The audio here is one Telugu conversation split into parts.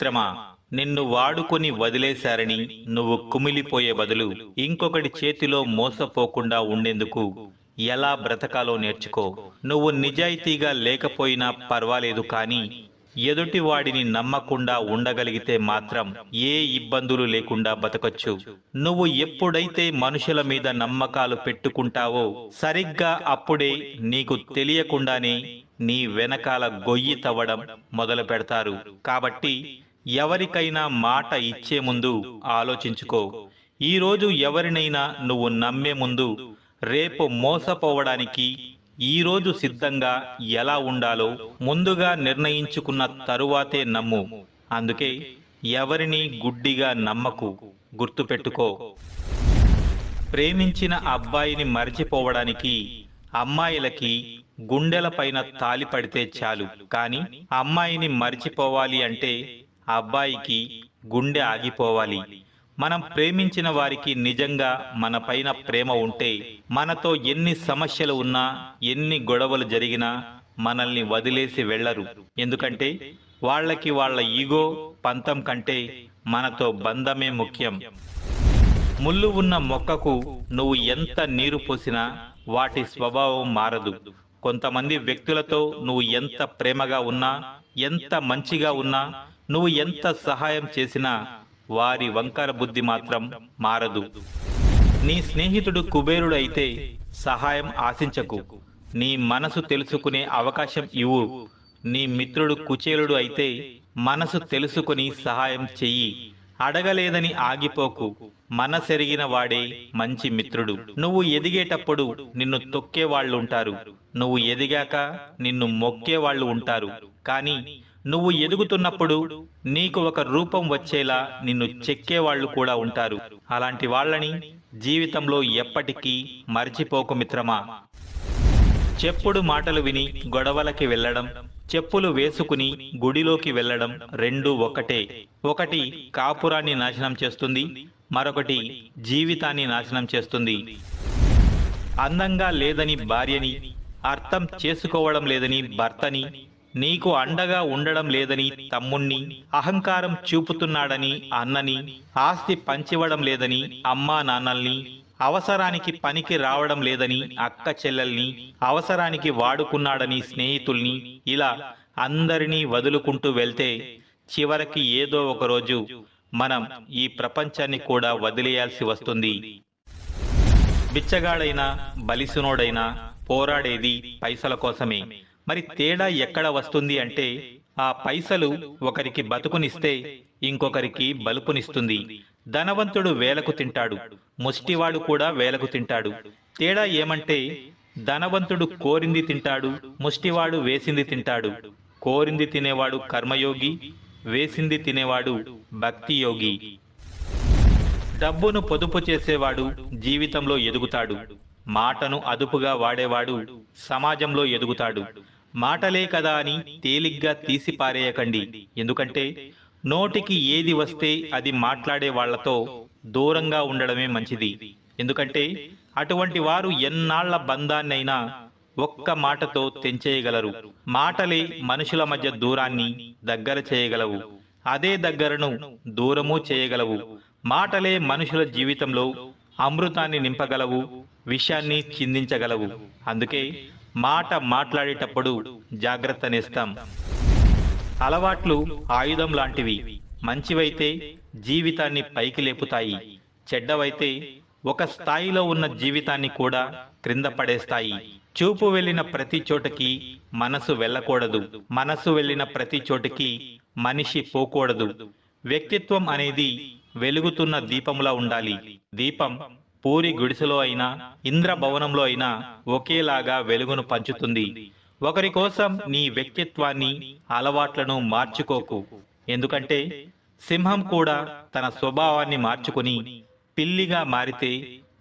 మిత్రమా నిన్ను వాడుకొని వదిలేశారని నువ్వు కుమిలిపోయే బదులు ఇంకొకటి చేతిలో మోసపోకుండా ఉండేందుకు ఎలా బ్రతకాలో నేర్చుకో. నువ్వు నిజాయితీగా లేకపోయినా పర్వాలేదు కానీ ఎదుటి వాడిని నమ్మకుండా ఉండగలిగితే మాత్రం ఏ ఇబ్బందులు లేకుండా బతకొచ్చు. నువ్వు ఎప్పుడైతే మనుషుల మీద నమ్మకాలు పెట్టుకుంటావో సరిగ్గా అప్పుడే నీకు తెలియకుండానే నీ వెనకాల గొయ్యి తవ్వడం మొదలు పెడతారు కాబట్టి ఎవరికైనా మాట ఇచ్చే ముందు ఆలోచించుకో. ఈరోజు ఎవరినైనా నువ్వు నమ్మే ముందు రేపు మోసపోవడానికి ఈరోజు సిద్ధంగా ఎలా ఉండాలో ముందుగా నిర్ణయించుకున్న తరువాతే నమ్ము. అందుకే ఎవరిని గుడ్డిగా నమ్మకు. గుర్తుపెట్టుకో. ప్రేమించిన అబ్బాయిని మరిచిపోవడానికి అమ్మాయిలకి గుండెలపైన తాలి పడితే చాలు. కానీ అమ్మాయిని మరిచిపోవాలి అంటే అబ్బాయికి గుండె ఆగిపోవాలి. మనం ప్రేమించిన వారికి నిజంగా మన పైన ప్రేమ ఉంటే మనతో ఎన్ని సమస్యలు ఉన్నా ఎన్ని గొడవలు జరిగినా మనల్ని వదిలేసి వెళ్ళరు. ఎందుకంటే వాళ్ళకి వాళ్ళ ఈగో పంతం కంటే మనతో బంధమే ముఖ్యం. ముళ్ళు ఉన్న మొక్కకు నువ్వు ఎంత నీరు పోసినా వాటి స్వభావం మారదు. కొంతమంది వ్యక్తులతో నువ్వు ఎంత ప్రేమగా ఉన్నా ఎంత మంచిగా ఉన్నా నువ్వు ఎంత సహాయం చేసినా వారి వంకర బుద్ధి మాత్రం మారదు. నీ స్నేహితుడు కుబేరుడు అయితే సహాయం ఆశించకు. నీ మనసు తెలుసుకునే అవకాశం ఇవ్వు. నీ మిత్రుడు కుచేలుడు అయితే మనసు తెలుసుకుని సహాయం చెయ్యి. అడగలేదని ఆగిపోకు. మనసెరిగిన వాడే మంచి మిత్రుడు. నువ్వు ఎదిగేటప్పుడు నిన్ను తొక్కే వాళ్ళు ఉంటారు. నువ్వు ఎదిగాక నిన్ను మొక్కే వాళ్ళు ఉంటారు. కానీ నువ్వు ఎదుగుతున్నప్పుడు నీకు ఒక రూపం వచ్చేలా నిన్ను చెక్కే వాళ్ళు కూడా ఉంటారు. అలాంటి వాళ్ళని జీవితంలో ఎప్పటికీ మర్చిపోకు మిత్రమా? చెప్పుడు మాటలు విని గొడవలకి వెళ్ళడం చెప్పులు వేసుకుని గుడిలోకి వెళ్ళడం రెండు ఒకటే. ఒకటి కాపురాన్ని నాశనం చేస్తుంది మరొకటి జీవితాన్ని నాశనం చేస్తుంది. అందంగా లేదని భార్యని అర్థం చేసుకోవడం లేదని భర్తని నీకు అండగా ఉండడం లేదని తమ్ముణ్ణి అహంకారం చూపుతున్నాడని అన్నని ఆస్తి పంచివ్వడం లేదని అమ్మా నాన్నల్ని అవసరానికి పనికి రావడం లేదని అక్క చెల్లెల్ని అవసరానికి వాడుకున్నాడని స్నేహితుల్ని ఇలా అందరినీ వదులుకుంటూ వెళ్తే చివరికి ఏదో ఒక రోజు మనం ఈ ప్రపంచాన్ని కూడా వదిలేయాల్సి వస్తుంది. బిచ్చగాడైనా బలిసునోడైనా పోరాడేది పైసల కోసమే. మరి తేడా ఎక్కడ వస్తుంది అంటే ఆ పైసలు ఒకరికి బతుకునిస్తే ఇంకొకరికి బలుపునిస్తుంది. ధనవంతుడు వేలకు తింటాడు ముష్టివాడు కూడా వేలకు తింటాడు. తేడా ఏమంటే ధనవంతుడు కోరింది తింటాడు ముష్టివాడు వేసింది తింటాడు. కోరింది తినేవాడు కర్మయోగి వేసింది తినేవాడు భక్తి యోగి డబ్బును పొదుపు చేసేవాడు జీవితంలో ఎదుగుతాడు మాటను అదుపుగా వాడేవాడు సమాజంలో ఎదుగుతాడు. మాటలే కదా అని తేలిగ్గా తీసి పారేయకండి. ఎందుకంటే నోటికి ఏది వస్తే అది మాట్లాడే వాళ్ళతో దూరంగా ఉండడమే మంచిది. ఎందుకంటే అటువంటి వారు ఎన్నాళ్ళ బంధాన్నైనా ఒక్క మాటతో తెంచేయగలరు. మాటలే మనుషుల మధ్య దూరాన్ని దగ్గర చేయగలవు. అదే దగ్గరను దూరము చేయగలవు. మాటలే మనుషుల జీవితంలో అమృతాన్ని నింపగలవు విషయాన్ని చిందించగలవు. అందుకే మాట మాట్లాడేటప్పుడు జాగ్రత్త నేస్తాం. అలవాట్లు ఆయుధం లాంటివి. మంచివైతే జీవితాన్ని పైకి లేపుతాయి. చెడ్డవైతే ఒక స్థాయిలో ఉన్న జీవితాన్ని కూడా క్రింద పడేస్తాయి. చూపు వెళ్ళిన ప్రతి చోటకి మనసు వెళ్ళకూడదు. మనసు వెళ్ళిన ప్రతి చోటికి మనిషి పోకూడదు. వ్యక్తిత్వం అనేది వెలుగుతున్న దీపంలా ఉండాలి. దీపం పూరి గుడిసెలో అయినా ఇంద్రభవనంలో అయినా ఒకేలాగా వెలుగును పంచుతుంది. ఒకరి కోసం నీ వ్యక్తిత్వాన్ని అలవాట్లను మార్చుకోకు. ఎందుకంటే సింహం కూడా తన స్వభావాన్ని మార్చుకుని పిల్లిగా మారితే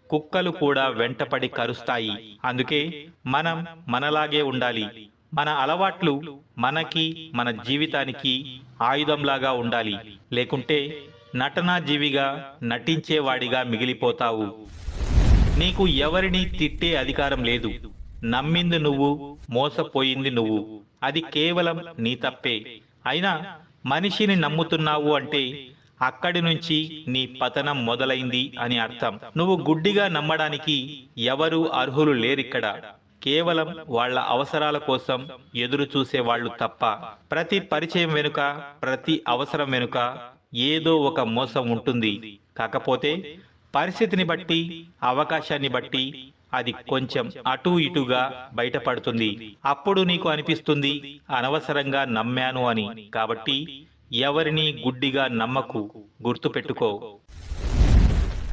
కుక్కలు కూడా వెంటపడి కరుస్తాయి. అందుకే మనం మనలాగే ఉండాలి. మన అలవాట్లు మనకి మన జీవితానికి ఆయుధంలాగా ఉండాలి. లేకుంటే నటనాజీవిగా నటించేవాడిగా మిగిలిపోతావు. నీకు ఎవరిని తిట్టే అధికారం లేదు. నమ్మింది నువ్వు మోసపోయింది నువ్వు. అది కేవలం నీ తప్పే. అయినా మనిషిని నమ్ముతున్నావు అంటే అక్కడి నుంచి నీ పతనం మొదలైంది అని అర్థం. నువ్వు గుడ్డిగా నమ్మడానికి ఎవరు అర్హులు లేరిక్కడ. కేవలం వాళ్ళ అవసరాల కోసం ఎదురు చూసే వాళ్ళు తప్ప. ప్రతి పరిచయం వెనుక ప్రతి అవసరం వెనుక ఏదో ఒక మోసం ఉంటుంది. కాకపోతే పరిస్థితిని బట్టి అవకాశాన్ని బట్టి అది కొంచెం అటు ఇటుగా బయటపడుతుంది. అప్పుడు నీకు అనిపిస్తుంది అనవసరంగా నమ్మాను అని. కాబట్టి ఎవరిని గుడ్డిగా నమ్మకు గుర్తుపెట్టుకో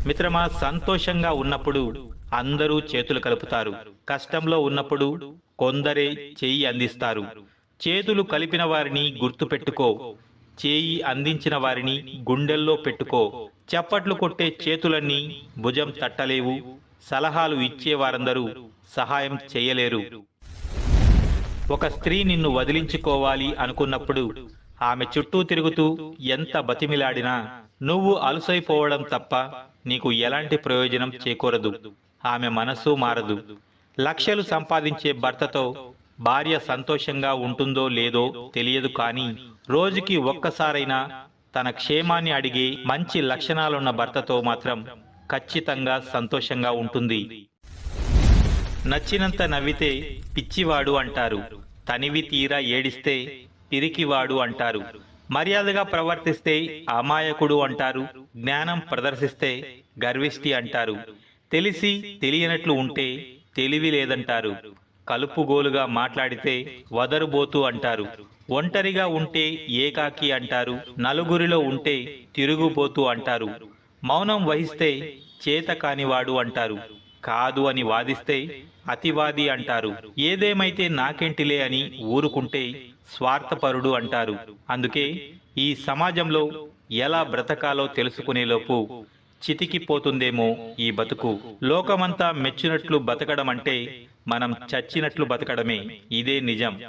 మిత్రమా సంతోషంగా ఉన్నప్పుడు అందరూ చేతులు కలుపుతారు. కష్టంలో ఉన్నప్పుడు కొందరే చెయ్యి అందిస్తారు. చేతులు కలిపిన వారిని గుర్తుపెట్టుకో చేయి అందించిన వారిని గుండెల్లో పెట్టుకో. చప్పట్లు కొట్టే చేతులన్నీ భుజం తట్టలేవు. సలహాలు ఇచ్చే వారందరూ సహాయం చేయలేరు. ఒక స్త్రీ నిన్ను వదిలించుకోవాలి అనుకున్నప్పుడు ఆమె చుట్టూ తిరుగుతూ ఎంత బతిమిలాడినా నువ్వు అలుసైపోవడం తప్ప నీకు ఎలాంటి ప్రయోజనం చేకూరదు. ఆమె మనస్సు మారదు. లక్షలు సంపాదించే భర్తతో భార్య సంతోషంగా ఉంటుందో లేదో తెలియదు కానీ రోజుకి ఒక్కసారైనా తన క్షేమాన్ని అడిగి మంచి లక్షణాలున్న భర్తతో మాత్రం ఖచ్చితంగా సంతోషంగా ఉంటుంది. నచ్చినంత నవ్వితే పిచ్చివాడు అంటారు. తనివి తీరా ఏడిస్తే పిరికివాడు అంటారు. మర్యాదగా ప్రవర్తిస్తే అమాయకుడు అంటారు. జ్ఞానం ప్రదర్శిస్తే గర్విష్టి అంటారు. తెలిసి తెలియనట్లు ఉంటే తెలివి లేదంటారు. కలుపుగోలుగా మాట్లాడితే వదరుబోతు అంటారు. ఒంటరిగా ఉంటే ఏకాకి అంటారు నలుగురిలో ఉంటే తిరుగుబోతు అంటారు. మౌనం వహిస్తే చేత కానివాడు అంటారు. కాదు అని వాదిస్తే అతివాది అంటారు. ఏదేమైతే నాకెంటిలే అని ఊరుకుంటే స్వార్థపరుడు అంటారు. అందుకే ఈ సమాజంలో ఎలా బ్రతకాలో తెలుసుకునేలోపు చితికిపోతుందేమో ఈ బతుకు. లోకమంతా మెచ్చినట్లు బతకడం అంటే మనం చచ్చినట్లు బతకడమే. ఇదే నిజం.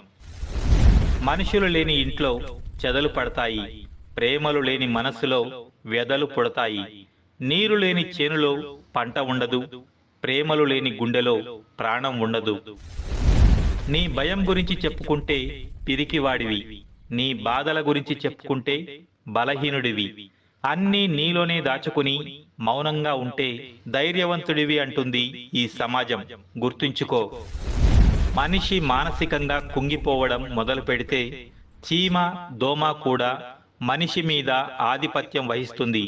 మనుషులు లేని ఇంట్లో చెదలు పడతాయి ప్రేమలు లేని మనస్సులో వ్యధలు పుడతాయి. నీరు లేని చేనులో పంట ఉండదు ప్రేమలు లేని గుండెలో ప్రాణం ఉండదు. నీ భయం గురించి చెప్పుకుంటే పిరికివాడివి నీ బాధల గురించి చెప్పుకుంటే బలహీనుడివి. అన్నీ నీలోనే దాచుకుని మౌనంగా ఉంటే ధైర్యవంతుడివి అంటుంది ఈ సమాజం. గుర్తుంచుకో. మనిషి మానసికంగా కుంగిపోవడం మొదలు పెడితే చీమ దోమ కూడా మనిషి మీద ఆధిపత్యం వహిస్తుంది.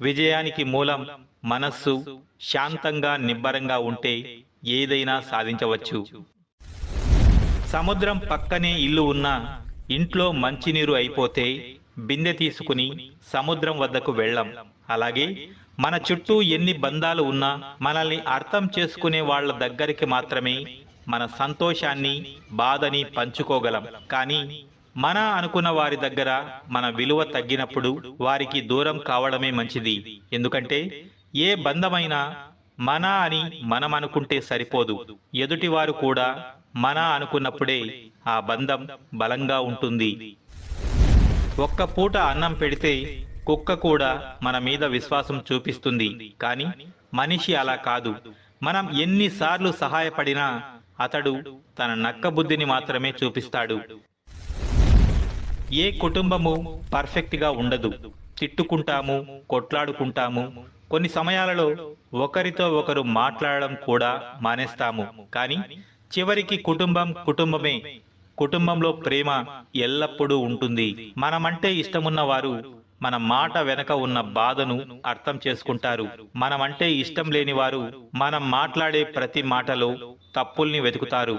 విజయానికి మూలం మనస్సు శాంతంగా నిబ్బరంగా ఉంటే ఏదైనా సాధించవచ్చు. సముద్రం పక్కనే ఇల్లు ఉన్నా ఇంట్లో మంచినీరు అయిపోతే బిందె తీసుకుని సముద్రం వద్దకు వెళ్ళం. అలాగే మన చుట్టూ ఎన్ని బంధాలు ఉన్నా మనల్ని అర్థం చేసుకునే వాళ్ళ దగ్గరికి మాత్రమే మన సంతోషాన్ని బాధని పంచుకోగలం. కానీ మన అనుకున్న వారి దగ్గర మన విలువ తగ్గినప్పుడు వారికి దూరం కావడమే మంచిది. ఎందుకంటే ఏ బంధమైనా మన అని మనం అనుకుంటే సరిపోదు. ఎదుటివారు కూడా మన అనుకున్నప్పుడే ఆ బంధం బలంగా ఉంటుంది. ఒక్క పూట అన్నం పెడితే కుక్క కూడా మన మీద విశ్వాసం చూపిస్తుంది. కానీ మనిషి అలా కాదు. మనం ఎన్నిసార్లు సహాయపడినా అతడు తన నక్క బుద్ధిని మాత్రమే చూపిస్తాడు. ఏ కుటుంబము పర్ఫెక్ట్గా ఉండదు. తిట్టుకుంటాము కొట్లాడుకుంటాము. కొన్ని సమయాలలో ఒకరితో ఒకరు మాట్లాడడం కూడా మానేస్తాము. కానీ చివరికి కుటుంబం కుటుంబమే. కుటుంబంలో ప్రేమ ఎల్లప్పుడూ ఉంటుంది. మనమంటే ఇష్టమున్న వారు మన మాట వెనక ఉన్న బాధను అర్థం చేసుకుంటారు. మనమంటే ఇష్టం లేని వారు మనం మాట్లాడే ప్రతి మాటలో తప్పుల్ని వెతుకుతారు.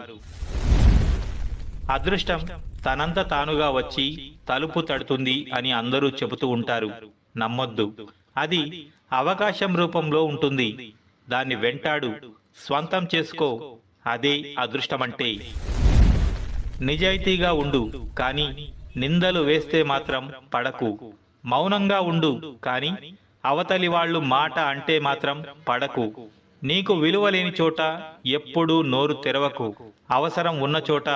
అదృష్టం తనంత తానుగా వచ్చి తలుపు తడుతుంది అని అందరూ చెబుతూ ఉంటారు. నమ్మొద్దు. అది అవకాశం రూపంలో ఉంటుంది. దాన్ని వెంటాడు. స్వంతం చేసుకో. అదే అదృష్టమంటే. నిజాయితీగా ఉండు కానీ నిందలు వేస్తే మాత్రం పడకు. మౌనంగా ఉండు కానీ అవతలి వాళ్ళు మాట అంటే మాత్రం పడకు. నీకు విలువ లేని చోట ఎప్పుడూ నోరు తెరవకు. అవసరం ఉన్న చోట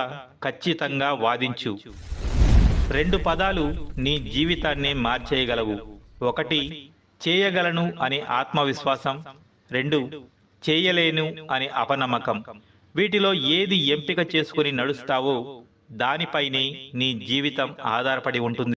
ఖచ్చితంగా వాదించు. రెండు పదాలు నీ జీవితాన్నే మార్చేయగలవు. ఒకటి చేయగలను అనే ఆత్మవిశ్వాసం. రెండు చేయలేను అనే అపనమ్మకం. వీటిలో ఏది ఎంపిక చేసుకుని నడుస్తావో దానిపైనే నీ జీవితం ఆధారపడి ఉంటుంది.